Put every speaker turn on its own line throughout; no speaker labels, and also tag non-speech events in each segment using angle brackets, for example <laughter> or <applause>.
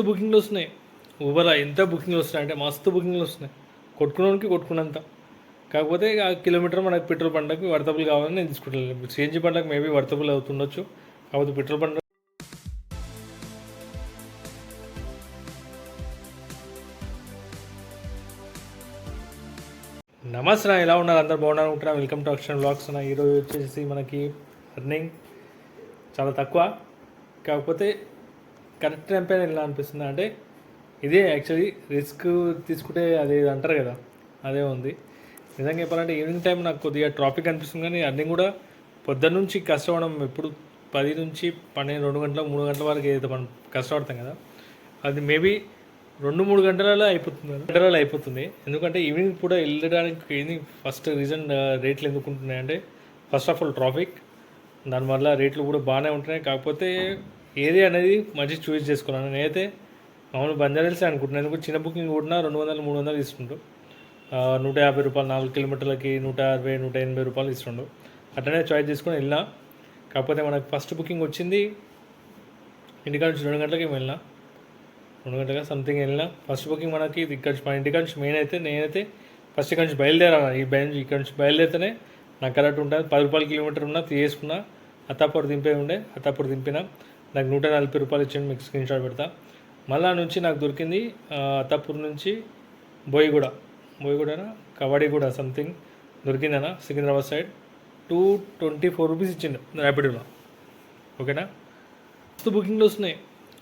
మస్తు బుకింగ్లు వస్తున్నాయి. ఊబర్లో ఎంత బుకింగ్లు వస్తున్నాయి అంటే మస్తు బుకింగ్లు వస్తున్నాయి. కొట్టుకున్నానికి కొట్టుకున్నంత. కాకపోతే ఆ కిలోమీటర్ మనకు పెట్రోల్ పంటకి వర్తబుల్ కావాలని నేను తీసుకుంటాను సిఎన్జి పంటకు మేబీ వర్తబుల్ అవుతుండొచ్చు. కాకపోతే పెట్రోల్ పంట నమస్తే ఎలా ఉన్నారు? అందరు బాగున్నారు? అనుకుంటున్నా వెల్కమ్ టు అక్షన్ బ్లాగ్స్ నా ఈరోజు వచ్చేసి మనకి రన్నింగ్ చాలా తక్కువ. కాకపోతే కరెక్ట్ టైం పైన ఎలా అనిపిస్తుంది అంటే ఇదే యాక్చువల్లీ రిస్క్ తీసుకుంటే అది అంటారు కదా అదే ఉంది. నిజంగా చెప్పాలంటే ఈవినింగ్ టైం నాకు కొద్దిగా ట్రాఫిక్ అనిపిస్తుంది కానీ అన్నీ కూడా పొద్దున్న నుంచి కష్టపడడం ఎప్పుడు పది నుంచి పన్నెండు రెండు గంటల మూడు గంటల వరకు ఏదైతే మనం కష్టపడతాం కదా అది మేబీ రెండు మూడు గంటలలో అయిపోతుంది గంటలలో అయిపోతుంది. ఎందుకంటే ఈవినింగ్ కూడా వెళ్ళడానికి ఈవినింగ్ ఫస్ట్ రీజన్ రేట్లు ఎందుకు ఉంటున్నాయి అంటే ఫస్ట్ ఆఫ్ ఆల్ ట్రాఫిక్. దానివల్ల రేట్లు కూడా బాగానే ఉంటున్నాయి. కాకపోతే ఏది అనేది మంచి చూస్ చేసుకున్నాను. నేనైతే మామూలు బంజారాల్సే అనుకుంటున్నాను. ఎందుకు చిన్న బుకింగ్ కూడా రెండు వందలు మూడు వందలు ఇస్తుంటు నూట యాభై రూపాయలు నాలుగు కిలోమీటర్లకి నూట అరవై నూట ఎనభై రూపాయలు ఇస్తుండు అట్లనే చాయిస్ చేసుకుని వెళ్ళినా. కాకపోతే మనకు ఫస్ట్ బుకింగ్ వచ్చింది ఇంటికాడ నుంచి రెండు గంటలకి ఏమో వెళ్ళినా. రెండు గంటలకి సంథింగ్ వెళ్ళినా. ఫస్ట్ బుకింగ్ మనకి ఇది ఇక్కడ నుంచి- మన ఇంటికాడ నుంచి మెయిన్ అయితే నేనైతే ఫస్ట్ ఇక్కడ నుంచి బయలుదేరాను. ఈ బయలు ఇక్కడ నుంచి బయలుదేరితేనే నాకు కరెక్ట్ ఉంటుంది. పది రూపాయల కిలోమీటర్ ఉన్నా తీసుకున్నా అత్తాపూర్ దింపే ఉండే అత్తాపూర్ దింపినా. నాకు నూట నలభై రూపాయలు ఇచ్చింది మీకు స్క్రీన్ షాట్ పెడతా. మళ్ళా నుంచి నాకు దొరికింది అత్తపూర్ అత్తాపూర్ నుంచి బోయిగూడ. బోయిగూడనా? Kavadiguda something దొరికిందనా Secunderabad side two twenty four rupees ఇచ్చిండు ర్యాపిడోలో. ఓకేనా? మస్తు బుకింగ్లు వస్తున్నాయి.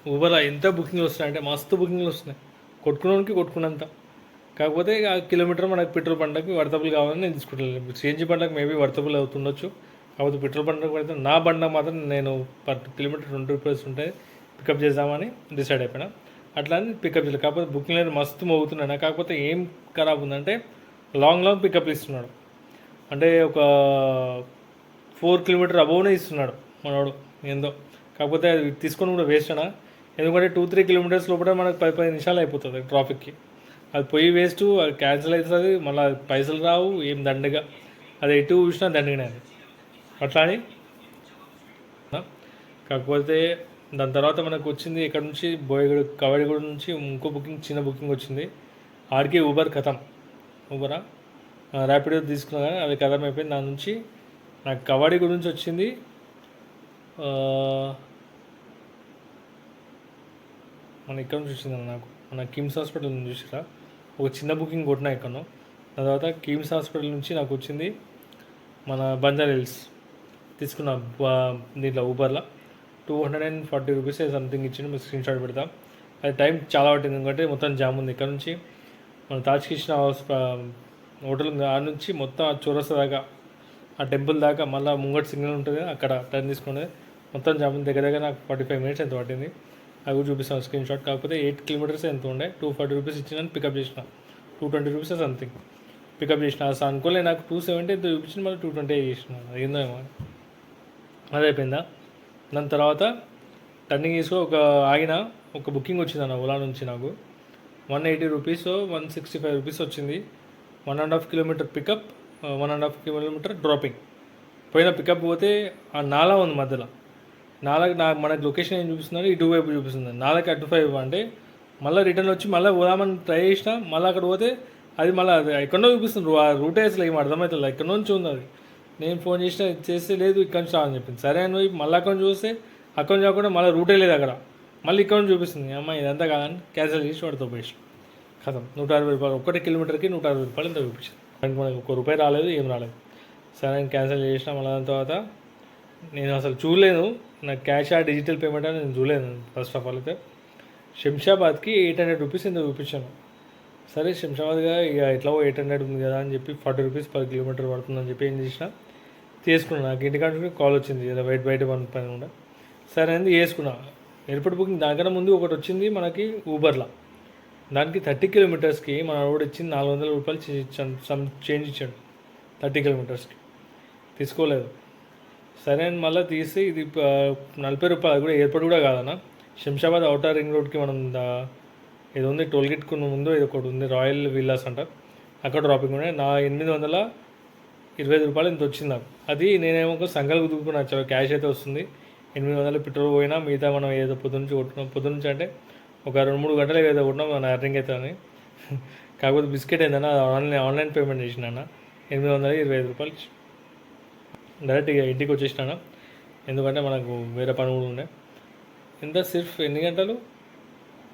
ఊబర్లో ఎంత బుకింగ్లు వస్తున్నాయి అంటే మస్తు బుకింగ్లు వస్తున్నాయి. కొట్టుకున్నానికి కొట్టుకున్నంత. కాకపోతే ఆ కిలోమీటర్ మనకు పెట్రోల్ పంటకి వర్తబుల్ కావాలని నేను తీసుకుంటాను సిఎన్జి పంటకు మేబీ వర్తబుల్ అవుతుండొచ్చు. కాకపోతే పెట్రోల్ పంటకు పెడితే నా బండ మాత్రం నేను పర్ కిలోమీటర్ రెండు రూపాయలు ఉంటే పికప్ చేద్దామని డిసైడ్ అయిపోయినా. అట్లా అని పికప్ చేయలేదు. కాకపోతే బుకింగ్ లేదు మస్తు మోగుతున్నాను కాకపోతే ఏం ఖరాబ్ ఉందంటే లాంగ్ లాంగ్ పికప్ ఇస్తున్నాడు. అంటే ఒక ఫోర్ కిలోమీటర్ అబోవ్నే ఇస్తున్నాడు మనోడు ఏందో. కాకపోతే అది తీసుకొని కూడా వేస్ట్ అనా ఎందుకంటే టూ త్రీ కిలోమీటర్స్ లోపల మనకు పది పది నిమిషాలు అయిపోతుంది ట్రాఫిక్కి అది పోయి వేస్ట్ అది క్యాన్సిల్ అవుతుంది మళ్ళీ పైసలు రావు ఏం దండగా. అది ఎటు చూసినా దండగానే అది. అట్లా అని కాకపోతే దాని తర్వాత మనకు వచ్చింది ఇక్కడ నుంచి బోయగూడ కవడిగూడ నుంచి ఇంకో బుకింగ్ చిన్న బుకింగ్ వచ్చింది. ఆడికి ఊబర్ కథం. ఊబరా? ర్యాపిడో తీసుకున్నా కానీ అది కథం అయిపోయింది. దాని నుంచి నాకు కబడ్డీ నుంచి వచ్చింది. మన ఇక్కడ నుంచి వచ్చింది నాకు. మన కిమ్స్ హాస్పిటల్ నుంచి చూసిరా? ఒక చిన్న బుకింగ్ కొట్టినా ఇక్కడ దాని తర్వాత కిమ్స్ హాస్పిటల్ నుంచి నాకు వచ్చింది మన బంజారా హిల్స్. తీసుకున్న దీంట్లో ఊబర్లో two hundred and forty rupees something ఇచ్చిండు మీకు స్క్రీన్ షాట్ పెడతాం. అది టైం చాలా పట్టింది ఎందుకంటే మొత్తం జామ్ ఉంది ఇక్కడ నుంచి. మన తాజ్ కృష్ణ హౌస్ హోటల్ ఆ నుంచి మొత్తం ఆ చౌరస్తా దాకా ఆ టెంపుల్ దాకా మళ్ళీ ముంగట్ సిగ్నల్ ఉంటుంది. అక్కడ టర్న్ తీసుకునేది మొత్తం జామ్ ఉంది. దగ్గర దగ్గర నాకు ఫార్టీ ఫైవ్ మినిట్స్ ఎంత పట్టింది. అది కూడా చూపిస్తాను స్క్రీన్ షాట్ కాకపోతే ఎయిట్ కిలోమీటర్స్ ఎంత ఉండే? టూ ఫార్టీ రూపీస్ ఇచ్చిన పికప్ చేసిన. Two twenty rupees something pickup చేసిన. అసలు అనుకోలే నాకు టూ సెవెంటీ చూపించిన మళ్ళీ టూ ట్వంటీ చేసిన. ఏందో ఏమో. అది అయిపోయిందా దాని తర్వాత టర్నింగ్ తీసుకో ఒక ఆగిన ఒక బుకింగ్ వచ్చింది అన్న ఓలా నుంచి నాకు. One eighty rupees one sixty five rupees వచ్చింది. One and half kilometre pickup one and half kilometre dropping. పోయిన పికప్ పోతే ఆ నాలా ఉంది మధ్యలో. నాలకు నా మనకు లొకేషన్ ఏం చూపిస్తున్నారు? ఇటువైపు చూపిస్తుంది. నాలకి అటు ఫైవ్ అంటే మళ్ళీ రిటర్న్ వచ్చి మళ్ళీ పోదామని ట్రై చేసిన మళ్ళీ అక్కడ పోతే అది మళ్ళీ అది ఎక్కడో చూపిస్తుంది. ఆ రూటే అసలు ఏం అర్థమవుతుంది ఎక్కడి నుంచి ఉంది అది? నేను ఫోన్ చేసిన చేస్తే లేదు ఇక్కడ నుంచి రావని చెప్పింది. సరే అని పోయి మళ్ళీ అక్కడ చూస్తే అక్కడ కాకుండా మళ్ళీ రూటే లేదు అక్కడ. మళ్ళీ ఇక్కడ నుంచి చూపిస్తుంది. అమ్మ ఇదంతా కాదని క్యాన్సిల్ చేసి వాడితో పోయి కథం నూట అరవై రూపాయలు. ఒక్కటి కిలోమీటర్కి నూట అరవై రూపాయలు ఇంత చూపించింది. దానికి మనకి ఒక రూపాయి రాలేదు ఏం రాలేదు. సరే అని క్యాన్సిల్ చేసిన మళ్ళీ దాని తర్వాత నేను అసలు చూడలేను నాకు క్యాష్ ఆ డిజిటల్ పేమెంట్ అని నేను చూడలేను ఫస్ట్ ఆఫ్ ఆల్ అయితే. శంషాబాద్కి ఎయిట్ హండ్రెడ్ రూపీస్ ఇంత చూపించాను. సరే శంషాబాద్గా ఇక ఎట్లా ఎయిట్ హండ్రెడ్ ఉంది కదా అని చెప్పి ఫార్టీ రూపీస్ పర్ కిలోమీటర్ పడుతుందని చెప్పి ఏం చేసిన? తీసుకున్నాను. నాకు ఇంటికాడ కాల్ వచ్చింది. ఇలా బయట బయట పని పని కూడా సరే అనేది వేసుకున్నా ఎయిర్పోర్ట్ బుకింగ్ దానికన్నా ముందు ఒకటి వచ్చింది మనకి ఊబర్లో దానికి థర్టీ కిలోమీటర్స్కి మన రోడ్ ఇచ్చింది నాలుగు వందల రూపాయలు చేంజ్ సమ్ చేంజ్ ఇచ్చాడు. థర్టీ కిలోమీటర్స్కి. తీసుకోలేదు. సరే అని మళ్ళీ తీసి ఇది నలభై రూపాయలు అది కూడా ఎయిర్పోర్ట్ కూడా కాదన్న. శంషాబాద్ అవుటర్ రింగ్ రోడ్కి మనం ఏదో ఇది ఉంది టోల్ కొన్ని ముందు ఇది ఒకటి ఉంది రాయల్ విల్లాస్ అంట. అక్కడ డ్రాపింగ్ ఉండే. నా ఎనిమిది వందల ఇరవై ఐదు రూపాయలు ఇంత వచ్చింది నాకు. అది నేనేమో ఒక సంఘాలు కుదుకున్నా చాలా క్యాష్ అయితే వస్తుంది. ఎనిమిది వందలు పెట్రోల్ పోయినా మిగతా మనం ఏదో పొద్దునుంచి కొట్టుకున్నాం. పొద్దునుంచి అంటే ఒక రెండు మూడు గంటలు ఏదో కొట్టినా మన ఎర్నింగ్ అవుతుంది <laughs> కాకపోతే బిస్కెట్ ఏందన్నా ఆన్లైన్ ఆన్లైన్ పేమెంట్ చేసినా ఎనిమిది వందల ఇరవై ఐదు రూపాయలు. డైరెక్ట్ ఇక ఇంటికి వచ్చేసినాను? ఎందుకంటే మనకు వేరే పని కూడా ఉండే. ఎంత సిర్ఫ్? ఎన్ని గంటలు?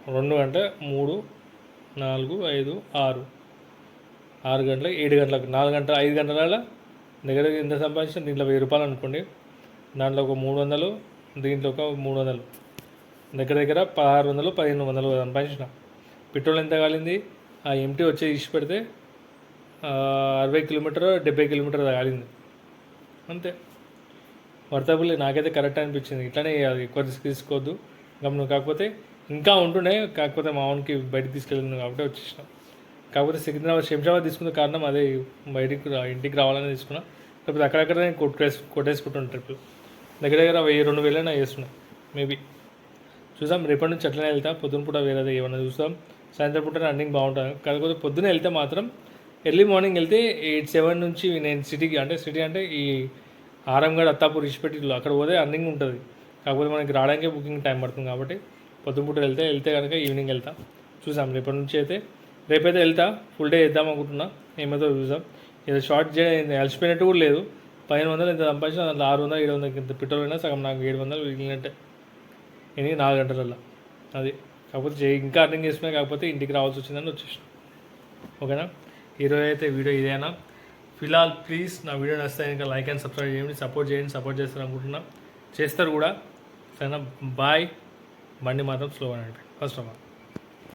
రెండు గంట మూడు నాలుగు ఐదు ఆరు. ఆరు గంటలకు ఏడు గంటలకు నాలుగు గంటల ఐదు గంటల దగ్గర ఎంత సంపాదించిన దీంట్లో వెయ్యి రూపాయలు అనుకోండి. దాంట్లో ఒక మూడు వందలు దీంట్లో ఒక మూడు వందలు. దగ్గర దగ్గర పదహారు వందలు పదిహేను వందలు సంపాదించిన. పెట్రోల్ ఎంత కాలింది? ఆ ఎంటీ వచ్చి ఇచ్చి పెడితే అరవై కిలోమీటర్ డెబ్బై కిలోమీటర్ కాలింది. అంతే. వర్తబుల్ నాకైతే కరెక్ట్ అనిపించింది. ఇట్లానే అది ఎక్కువ రిస్క్ తీసుకోవద్దు. గమనం కాకపోతే ఇంకా ఉంటుండే కాకపోతే మా వానికి బయటకు తీసుకెళ్ళింది కాబట్టి వచ్చేసినాం. కాకపోతే సికింద్రాబాద్ శంషాబాద్ తీసుకున్న కారణం అదే బయటికి ఇంటికి రావాలని తీసుకున్నా. లేకపోతే అక్కడక్కడ నేను కొట్టేసి కొట్టేసుకుంటాను ట్రిప్ దగ్గర దగ్గర వెయ్యి రెండు వేలైనా వేస్తున్నా మేబీ. చూసాం రేపటి నుంచి అట్లనే వెళ్తా. పొద్దున పూట వేరేది ఏమన్నా చూస్తాం. సాయంత్రం పూట రన్నింగ్ బాగుంటుంది. కాకపోతే పొద్దున వెళ్తే మాత్రం ఎర్లీ మార్నింగ్ వెళ్తే ఎయిట్ సెవెన్ నుంచి నేను సిటీకి అంటే సిటీ అంటే ఈ ఆరంగడ్ అత్తాపూర్ ఇచ్చిపెట్టి అక్కడ పోతే రన్నింగ్ ఉంటుంది. కాకపోతే మనకి రావడానికే బుకింగ్ టైం పడుతుంది కాబట్టి పొద్దున పూట వెళ్తే వెళ్తే కనుక ఈవినింగ్ వెళ్తాం. చూసాం రేపటి నుంచి అయితే రేపైతే వెళ్తా ఫుల్ డే వేద్దాం అనుకుంటున్నా. ఏమైతే చూసాం ఇది షార్ట్ చేయడం అలసిపోయినట్టు కూడా లేదు. పదిహేను వందలు ఎంత సంపాదించిన దాంట్లో ఆరు వందలు ఏడు వందలకి ఇంత పెట్రోల్ అయినా సగం నాకు ఏడు వందలు మిగిలినట్టే. ఇది నాలుగు గంటలల్లో. అది. కాకపోతే ఇంకా అర్థం చేసుకున్నా కాకపోతే ఇంటికి రావాల్సి వచ్చిందని వచ్చేసిన. ఓకేనా? ఈరోజు అయితే వీడియో ఇదేనా ఫిలాల్ ప్లీజ్ నా వీడియో నచ్చితే ఇంకా లైక్ అండ్ సబ్స్క్రైబ్ చేయండి. సపోర్ట్ చేయండి సపోర్ట్ చేస్తారు అనుకుంటున్నా. చేస్తారు కూడా. సరేనా? బాయ్ బండి మాత్రం స్లో అని ఫస్ట్ ఆఫ్ ఆల్